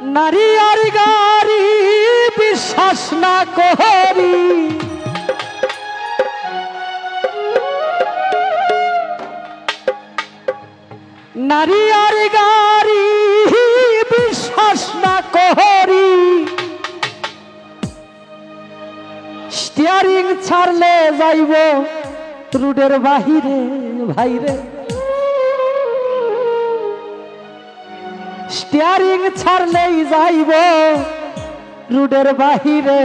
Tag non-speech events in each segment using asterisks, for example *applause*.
নারী আর গারি বিশ্বাস না করি। নারী আর গারি বিশ্বাস না করি। স্টিয়ারিং ছাড়লে যাইব রুডের বাহিরে, ভাইরে। স্টিয়ারিং ছাড়লেই যাইব রুডের বাহিরে।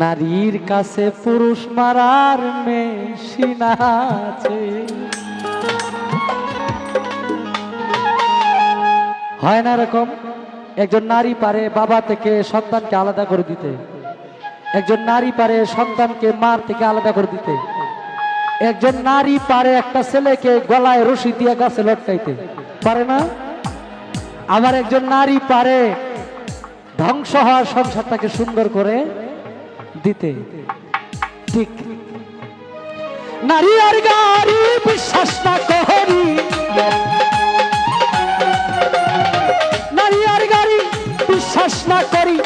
নারীর কাছে পুরুষ মারার মেশিন আছে। হয় না এরকম? একজন নারী পারে বাবা থেকে সন্তানকে আলাদা করে দিতে। একজন নারী পারে সন্তানকে মার থেকে আলাদা করে দিতে। একজন নারী পারে একটা ছেলেকে গলায় রশি দিয়ে গাছে লটকাইতে। পারে না? আবার একজন নারী পারে ধ্বংস হওয়ার সংসারটাকে সুন্দর করে দিতে। ঠিক। নারী আর গাড়ি বিশ্বাস না করি। নারী আর গাড়ি বিশ্বাস না করি।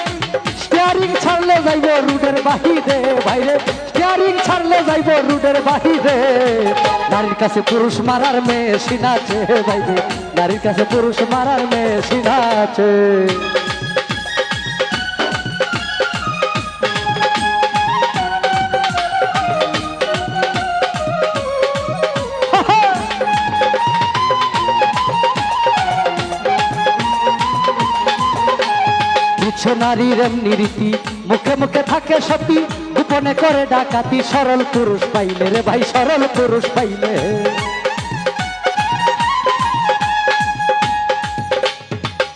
স্টিয়ারিং ছাড়লে যাইব রুডের বাহিরে, বাইরে। ছাড়লে যাইব রুডের বাহিরে। নারীর কাছে পুরুষ মারার মেশিন আছে যাইব। নারীর কাছে পুরুষ মারার মেশিন আছে নারীর এমনি রীতি মুখে মুখে থাকে সতী, গোপনে করে ডাকাতি। সরল পুরুষ পাইলে রে ভাই, সরল পুরুষ পাইলে।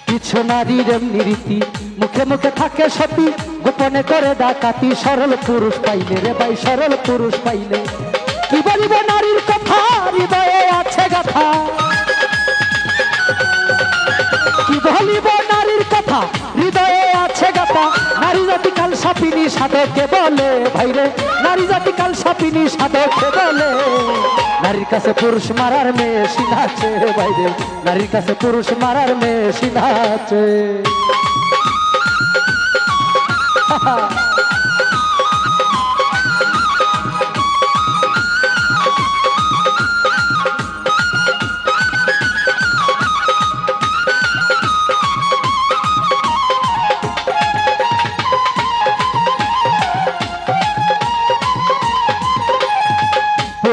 কিছু নারীর এমনি রীতি মুখে মুখে থাকে সতী, গোপনে করে ডাকাতি। সরল পুরুষ পাইলে রে ভাই, সরল পুরুষ পাইলে। কি বলিব নারীর কথা? নারী জাতি কাল সাপিনী কে বলে? ভাইরে নারী জাতি কাল সাপিনী কে বলে? নারীর কাছে পুরুষ মারার মেশিন আছে ভাইরে নারীর কাছে পুরুষ মারার মেশিন আছে। *laughs*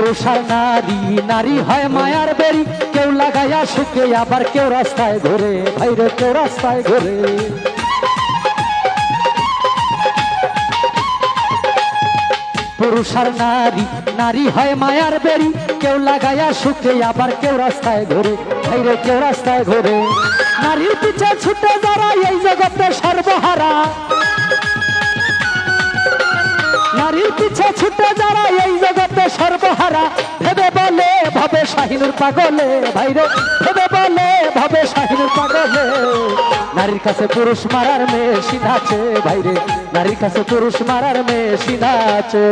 আর নারী নারী হয় মায়ার বেরি। কেউ লাগাইয়া শুকে আবার কেউ রাস্তায় ঘুরে। ভাইরে কেউ রাস্তায় ঘুরে। পুরুষ আর নারী নারী হয় মায়ার বেরি। কেউ লাগাইয়া শুকে আবার কেউ রাস্তায় ঘুরে। ভাইরে কেউ রাস্তায় ঘুরে। নারীর পিছে ছুটে যারা এই জগতে সর্বহারা। নারীর পিছে ছুটে যারা এই জগতে সর্বহারা ভেবে বলে ভাবে শাহিনুর পাগলে। ভাইরে ভেবে বলে ভাবে শাহিনুর পাগলে। নারীর কাছে পুরুষ মারার মেয়ে সিধাছে ভাইরে নারীর কাছে পুরুষ মারার মেয়ে আছে।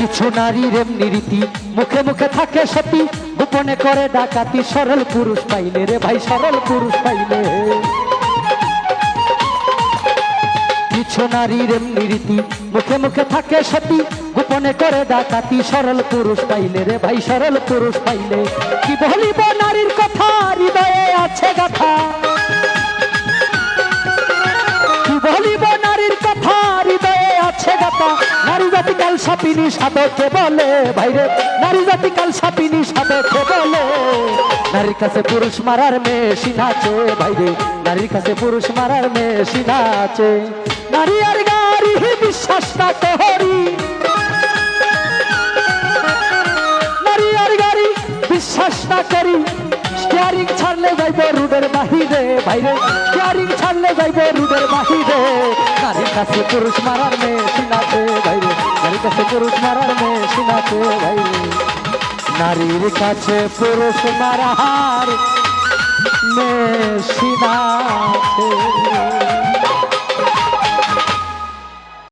কিছু নারীর এমনি রীতি, মুখে মুখে থাকে সতী। গোপনে করে ডাকাতি, সরল পুরুষ পাইলে রে ভাই, সরল পুরুষ পাইলে। কিছু নারীর এমনি রীতি, মুখে মুখে থাকে সতী। গোপনে করে ডাকাতি, সরল পুরুষ পাইলে রে ভাই, সরল পুরুষ পাইলে। কি বলিব নারীর কথা? হৃদয়ে আছে গাথা। নারী জাতি কাল সাপিনী সাধকে বলে, ভাইরে, নারী জাতি কাল সাপিনী সাধকে বলে, নারীর কাছে পুরুষ মারার মেশিন আছে, ভাইরে, নারীর কাছে পুরুষ মারার মেশিন আছে। নারী আর গাড়ি বিশ্বাস বাহিরে বাইরে ক্যারিং ছাড়লে যাইব রুদের বাহিরে। নারীর কাছে পুরুষ মারার মেয়ে সিনাতে বাইরে নারীর কাছে পুরুষ মারার মেয়ে সিনাতে বাইরে নারীর কাছে পুরুষ মারার মেয়ে সিনা